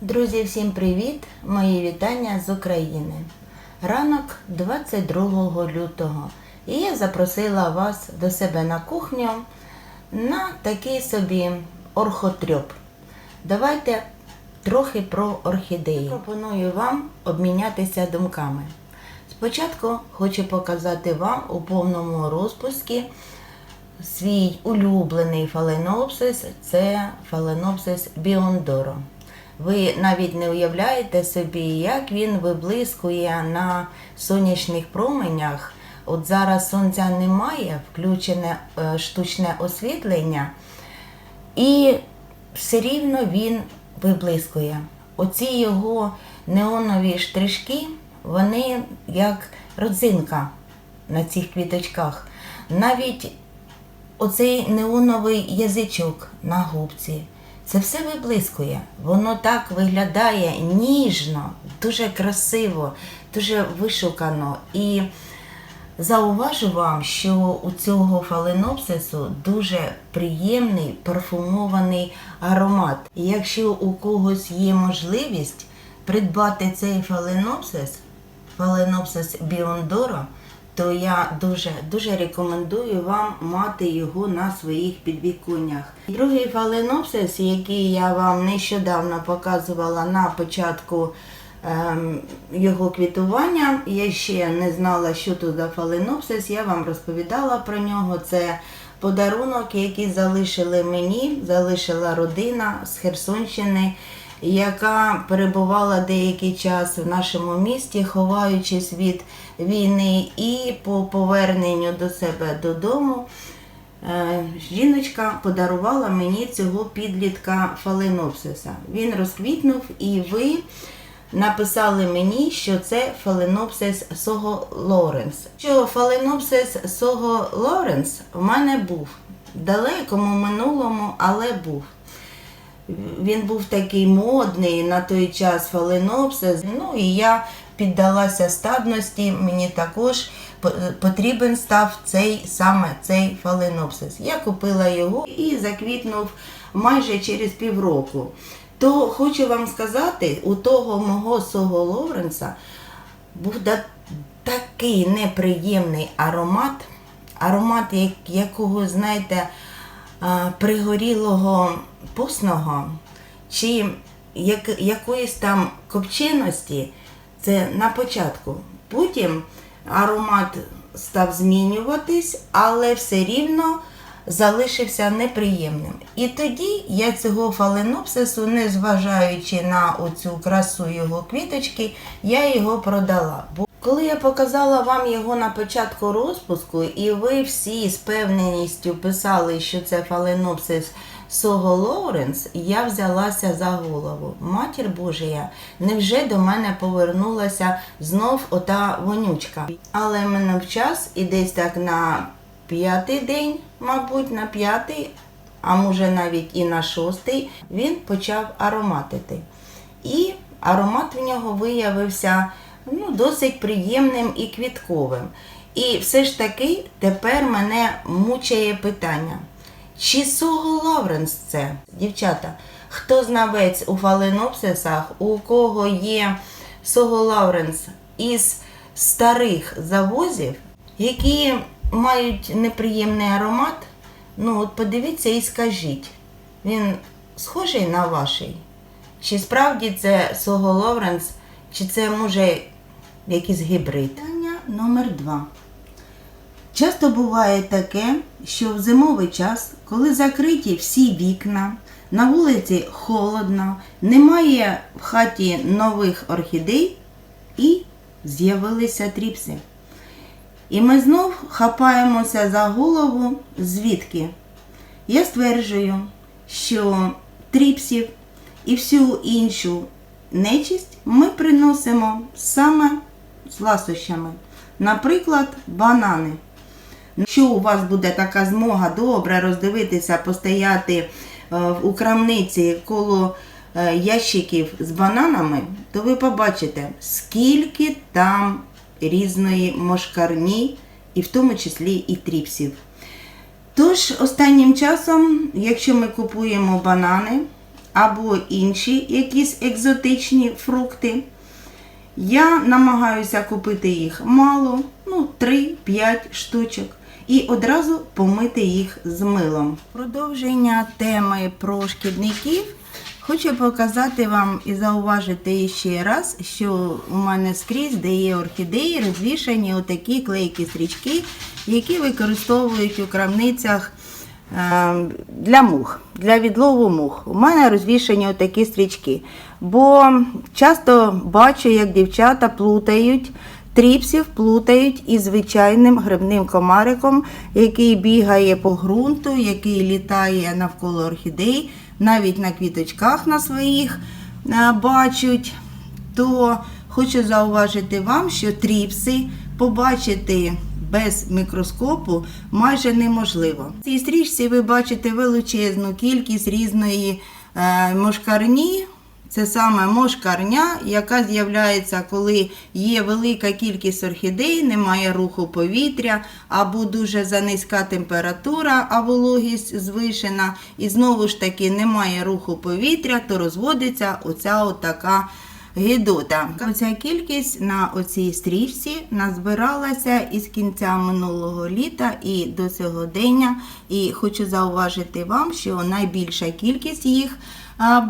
Друзі, всім привіт! Мої вітання з України. Ранок 22 лютого. І я запросила вас до себе на кухню на такий собі орхотрьоп. Давайте трохи про орхідеї. Пропоную вам обмінятися думками. Спочатку хочу показати вам у повному розпуску свій улюблений фаленопсис це фаленопсис біондоро. Ви навіть не уявляєте собі, як він виблискує на сонячних променях. От зараз сонця немає, включене е, штучне освітлення, і все рівно він виблискує. Оці його неонові штришки, вони як родзинка на цих квіточках. Навіть оцей неоновий язичок на губці. Це все виблискує. Воно так виглядає ніжно, дуже красиво, дуже вишукано. І зауважу вам, що у цього фаленопсису дуже приємний парфумований аромат. І якщо у когось є можливість придбати цей фаленопсис, фаленопсис біондоро, то я дуже дуже рекомендую вам мати його на своїх підвіконнях. Другий фаленопсис, який я вам нещодавно показувала на початку ем, його квітування, я ще не знала, що тут за фаленопсис, я вам розповідала про нього. Це подарунок, який залишили мені, залишила родина з Херсонщини яка перебувала деякий час в нашому місті, ховаючись від війни, і по поверненню до себе додому. е, Жіночка подарувала мені цього підлітка фаленопсиса. Він розквітнув, і ви написали мені, що це фаленопсис Сого Лоренс. Що фаленопсис Сого Лоренс в мене був в далекому минулому, але був. Він був такий модний на той час фаленопсис. Ну і я піддалася стадності, мені також потрібен став цей саме цей фаленопсис. Я купила його і заквітнув майже через півроку. То хочу вам сказати, у того мого Сого Лоренса був такий неприємний аромат, аромат як- якого, знаєте, пригорілого постного чи як, якоїсь там копченості, це на початку. Потім аромат став змінюватись, але все рівно залишився неприємним. І тоді я цього фаленопсису, не зважаючи на оцю красу його квіточки, я його продала. Бо коли я показала вам його на початку розпуску, і ви всі з певненістю писали, що це фаленопсис Сого Лоуренс, я взялася за голову. Матір Божія, невже до мене повернулася знов ота вонючка? Але минув час і десь так на п'ятий день, мабуть, на п'ятий, а може навіть і на шостий, він почав ароматити. І аромат в нього виявився ну, досить приємним і квітковим. І все ж таки тепер мене мучає питання. Чи Сого Лавренс це? Дівчата, хто знавець у фаленопсисах, у кого є Сого Лавренс із старих завозів, які мають неприємний аромат, ну от подивіться і скажіть, він схожий на ваший? Чи справді це Сого Лавренс, чи це може якийсь гібрид? Питання номер два. Часто буває таке, що в зимовий час, коли закриті всі вікна, на вулиці холодно, немає в хаті нових орхідей і з'явилися тріпси. І ми знов хапаємося за голову звідки. Я стверджую, що тріпсів і всю іншу нечисть ми приносимо саме з ласощами. Наприклад, банани. Якщо у вас буде така змога добре роздивитися, постояти е, у крамниці коло е, ящиків з бананами, то ви побачите, скільки там різної мошкарні, і в тому числі і тріпсів. Тож, останнім часом, якщо ми купуємо банани, або інші якісь екзотичні фрукти. Я намагаюся купити їх мало, ну 3-5 штучок, і одразу помити їх з милом. Продовження теми про шкідників. Хочу показати вам і зауважити ще раз, що у мене скрізь, де є орхідеї, розвішані отакі клейкі стрічки, які використовують у крамницях для мух, для відлову мух. У мене розвішані отакі стрічки. Бо часто бачу, як дівчата плутають. Тріпсів плутають із звичайним грибним комариком, який бігає по ґрунту, який літає навколо орхідей, навіть на квіточках на своїх е, бачать. То хочу зауважити вам, що тріпси побачити без мікроскопу майже неможливо. В цій стрічці ви бачите величезну кількість різної е, мошкарні. Це саме мошкарня, яка з'являється, коли є велика кількість орхідей, немає руху повітря, або дуже занизька температура, а вологість звишена, і знову ж таки немає руху повітря, то розводиться оця отака гидота. Оця кількість на оцій стрічці назбиралася із кінця минулого літа і до сьогодення. І хочу зауважити вам, що найбільша кількість їх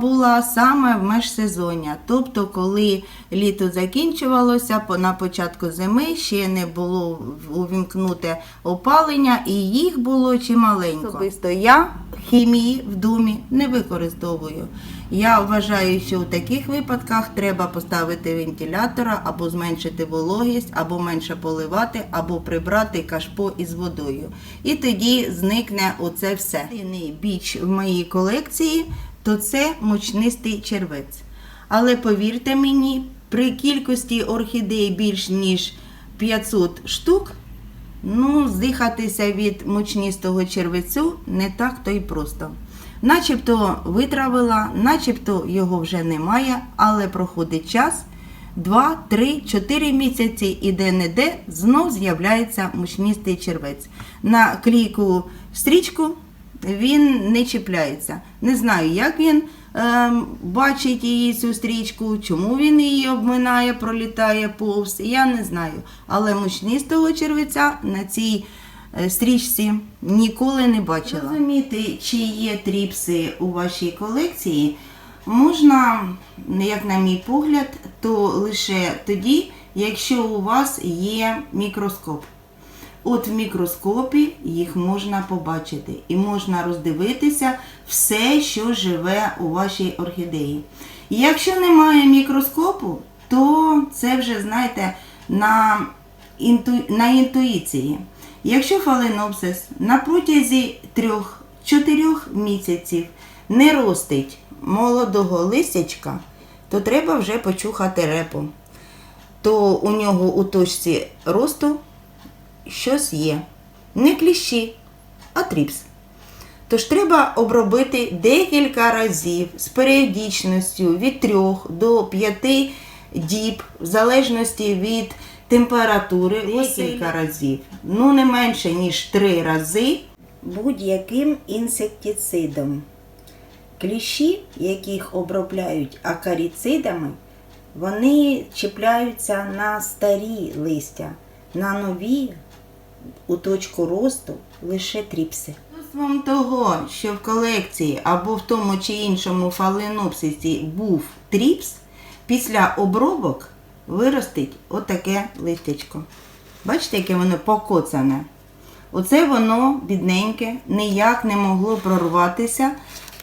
була саме в межсезоння. Тобто, коли літо закінчувалося, на початку зими ще не було увімкнуте опалення, і їх було чималенько. Особисто я хімії в домі не використовую. Я вважаю, що у таких випадках треба поставити вентилятора або зменшити вологість, або менше поливати, або прибрати кашпо із водою. І тоді зникне оце все. Єдиний біч в моїй колекції то це мучнистий червець. Але повірте мені, при кількості орхідей більш ніж 500 штук, ну, здихатися від мучнистого червецю не так то й просто. Начебто витравила, начебто його вже немає, але проходить час. 2, 3, 4 місяці і де-не-де знов з'являється мучнистий червець. На клійку стрічку він не чіпляється. Не знаю, як він ем, бачить її цю стрічку, чому він її обминає, пролітає повз. Я не знаю. Але мучнистого червеця на цій е, стрічці ніколи не бачила. Розуміти, чи є тріпси у вашій колекції, можна, як на мій погляд, то лише тоді, якщо у вас є мікроскоп. От в мікроскопі їх можна побачити і можна роздивитися все, що живе у вашій орхідеї. І Якщо немає мікроскопу, то це вже, знаєте, на, інту... на інтуїції. Якщо фаленопсис на протязі 3-4 місяців не ростить молодого листячка, то треба вже почухати репу. То у нього у точці росту щось є. Не кліщі, а тріпс. Тож треба обробити декілька разів з періодичністю від 3 до 5 діб, в залежності від температури, декілька разів. Ну, не менше, ніж 3 рази будь-яким інсектицидом. Кліщі, яких обробляють акаріцидами, вони чіпляються на старі листя, на нові у точку росту лише тріпси. Дозволом того, що в колекції або в тому чи іншому фаленопсисі був тріпс, після обробок виростить отаке листячко. Бачите, яке воно покоцане? Оце воно бідненьке, ніяк не могло прорватися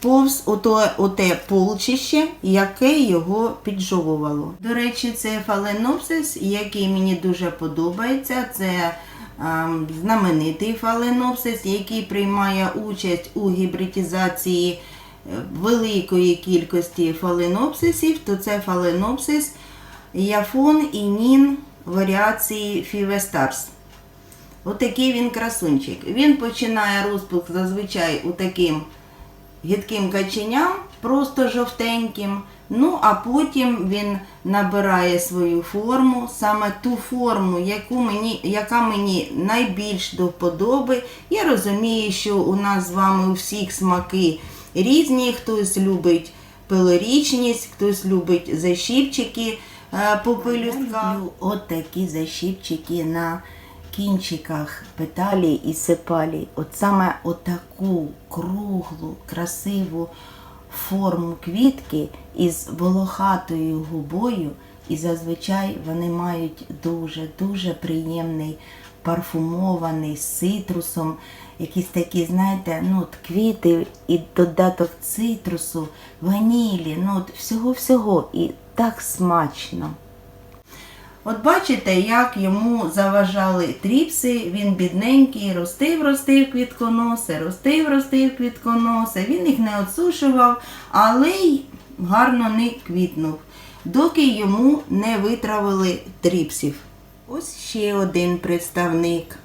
повз ото, оте полчище, яке його піджовувало. До речі, це фаленопсис, який мені дуже подобається. Це ем, знаменитий фаленопсис, який приймає участь у гібридизації е, великої кількості фаленопсисів, то це фаленопсис Яфон і Нін варіації Фівестарс. Отакий він красунчик. Він починає розпуск зазвичай у таким гидким каченям, просто жовтеньким. Ну, а потім він набирає свою форму, саме ту форму, яку мені, яка мені найбільш до вподоби. Я розумію, що у нас з вами у всіх смаки різні. Хтось любить пилорічність, хтось любить защіпчики по пилюстках. От такі защіпчики на кінчиках петалі і сепалі. От саме отаку круглу, красиву форму квітки із волохатою губою, і зазвичай вони мають дуже-дуже приємний парфумований з цитрусом, якісь такі, знаєте, ну, от квіти і додаток цитрусу, ванілі, ну от всього-всього. І так смачно. От бачите, як йому заважали тріпси, він бідненький, ростив, ростив квітконоси, ростив, ростив квітконоси. Він їх не отсушував, але й гарно не квітнув, доки йому не витравили тріпсів. Ось ще один представник.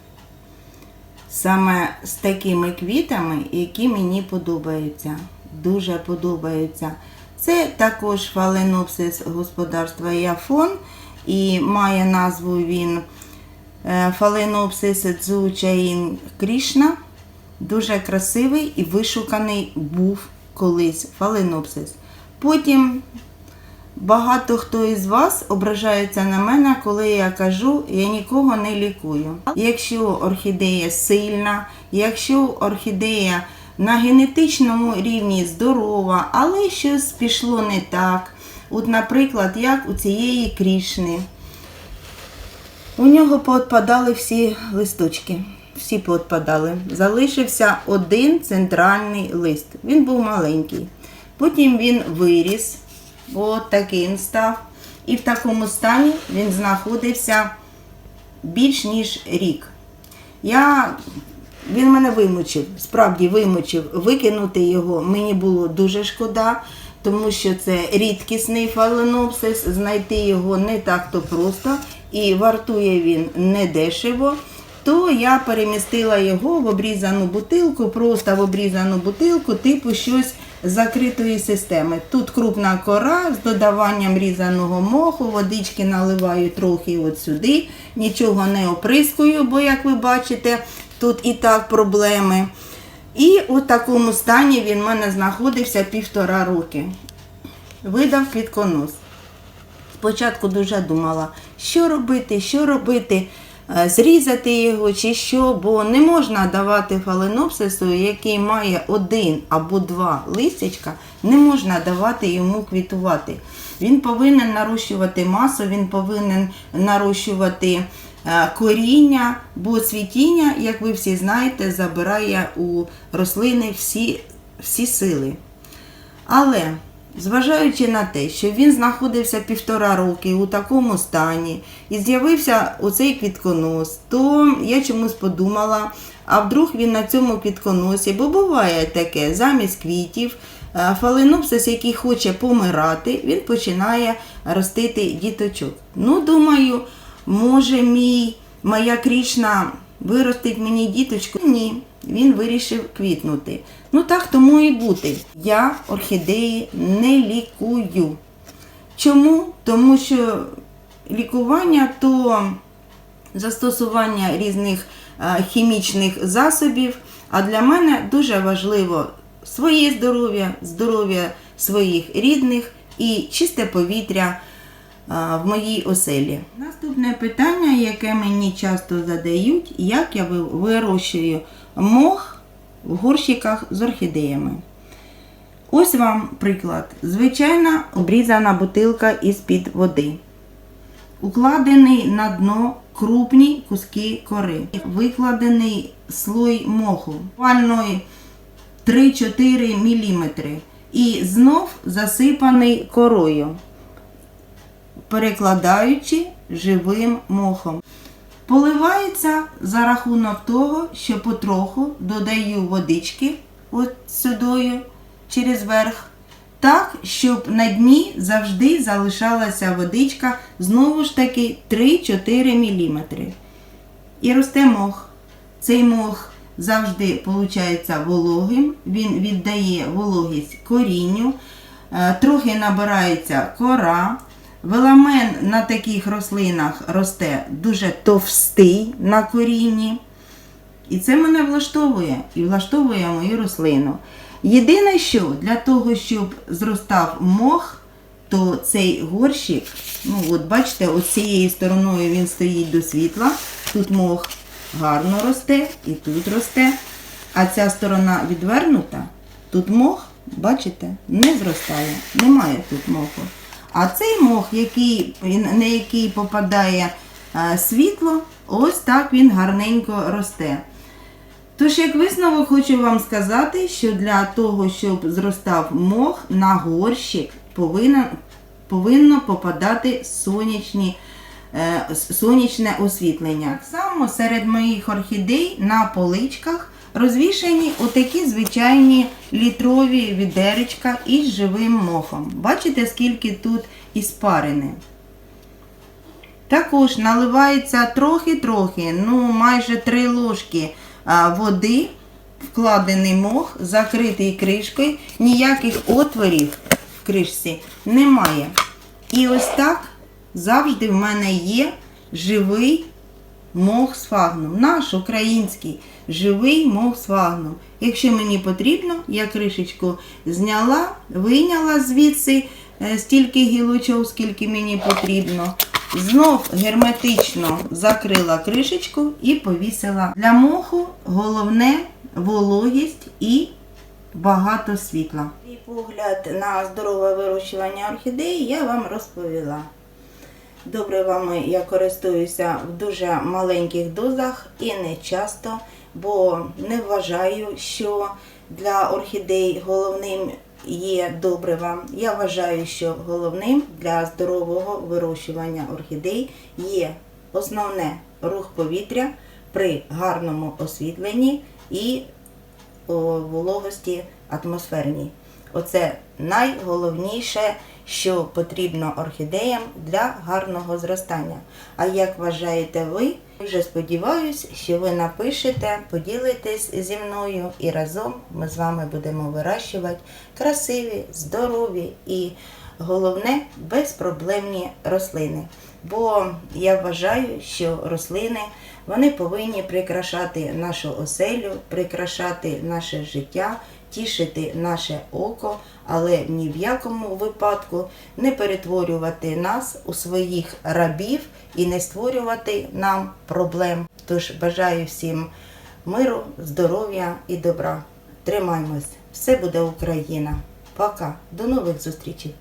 Саме з такими квітами, які мені подобаються. Дуже подобаються. Це також фаленопсис господарства Яфон. І має назву він е, Фаленопсис Дзучаїн Крішна. Дуже красивий і вишуканий був колись фаленопсис. Потім багато хто із вас ображається на мене, коли я кажу, я нікого не лікую. Якщо орхідея сильна, якщо орхідея на генетичному рівні здорова, але щось пішло не так. От, наприклад, як у цієї крішни. У нього поотпадали всі листочки. Всі поотпадали. Залишився один центральний лист. Він був маленький. Потім він виріс, от таким став. І в такому стані він знаходився більш ніж рік. Я, Він мене вимучив, справді вимучив. Викинути його мені було дуже шкода тому що це рідкісний фаленопсис, знайти його не так то просто і вартує він недешево. То я перемістила його в обрізану бутилку, просто в обрізану бутилку, типу щось закритої системи. Тут крупна кора з додаванням різаного моху, водички наливаю трохи от сюди, нічого не оприскую, бо, як ви бачите, тут і так проблеми. І у такому стані він в мене знаходився півтора роки. Видав квітконос. Спочатку дуже думала, що робити, що робити, е, зрізати його чи що, бо не можна давати фаленопсису, який має один або два листячка, не можна давати йому квітувати. Він повинен нарощувати масу, він повинен нарощувати е, коріння, бо цвітіння, як ви всі знаєте, забирає у рослини всі, всі сили. Але Зважаючи на те, що він знаходився півтора роки у такому стані і з'явився оцей квітконос, то я чомусь подумала, а вдруг він на цьому квітконосі, бо буває таке, замість квітів, фаленопсис, який хоче помирати, він починає ростити діточок. Ну, думаю, може мій, моя крішна виростить мені діточку? Ні він вирішив квітнути. Ну так тому і бути. Я орхідеї не лікую. Чому? Тому що лікування то застосування різних хімічних засобів, а для мене дуже важливо своє здоров'я, здоров'я своїх рідних і чисте повітря в моїй оселі. Наступне питання, яке мені часто задають, як я вирощую мох в горщиках з орхідеями. Ось вам приклад. Звичайна обрізана бутилка із-під води. Укладений на дно крупні куски кори. Викладений слой моху, буквально 3-4 мм. І знов засипаний корою, перекладаючи живим мохом. Поливається за рахунок того, що потроху додаю водички от сюдою через верх, так, щоб на дні завжди залишалася водичка знову ж таки 3-4 мм. І росте мох. Цей мох завжди виходить вологим, він віддає вологість корінню, е, трохи набирається кора. Веламен на таких рослинах росте дуже товстий на корінні. І це мене влаштовує і влаштовує мою рослину. Єдине, що для того, щоб зростав мох, то цей горщик, ну от бачите, от цією стороною він стоїть до світла. Тут мох гарно росте і тут росте. А ця сторона відвернута, тут мох, бачите, не зростає, немає тут моху. А цей мох, який, на який попадає е, світло, ось так він гарненько росте. Тож, як висновок, хочу вам сказати, що для того, щоб зростав мох, на горщик повинен, повинно попадати сонячні, сонячне освітлення. Так само серед моїх орхідей на поличках розвішані отакі звичайні літрові відеречка із живим мохом. Бачите, скільки тут іспарини. Також наливається трохи-трохи, ну майже 3 ложки води, вкладений мох, закритий кришкою, ніяких отворів в кришці немає. І ось так завжди в мене є живий мох з фагном. Наш український живий мох з. Якщо мені потрібно, я кришечку зняла, вийняла звідси е, стільки гілочок, скільки мені потрібно. Знов герметично закрила кришечку і повісила. Для моху головне вологість і багато світла. І погляд на здорове вирощування орхідеї я вам розповіла. Добривами я користуюся в дуже маленьких дозах і не часто, бо не вважаю, що для орхідей головним є добрива. Я вважаю, що головним для здорового вирощування орхідей є основне рух повітря при гарному освітленні і вологості атмосферній. Оце найголовніше, що потрібно орхідеям для гарного зростання. А як вважаєте ви? Вже сподіваюся, що ви напишете, поділитесь зі мною і разом ми з вами будемо вирощувати красиві, здорові і головне безпроблемні рослини. Бо я вважаю, що рослини вони повинні прикрашати нашу оселю, прикрашати наше життя, тішити наше око, але ні в якому випадку не перетворювати нас у своїх рабів і не створювати нам проблем. Тож бажаю всім миру, здоров'я і добра. Тримаймось! Все буде Україна! Пока! До нових зустрічей!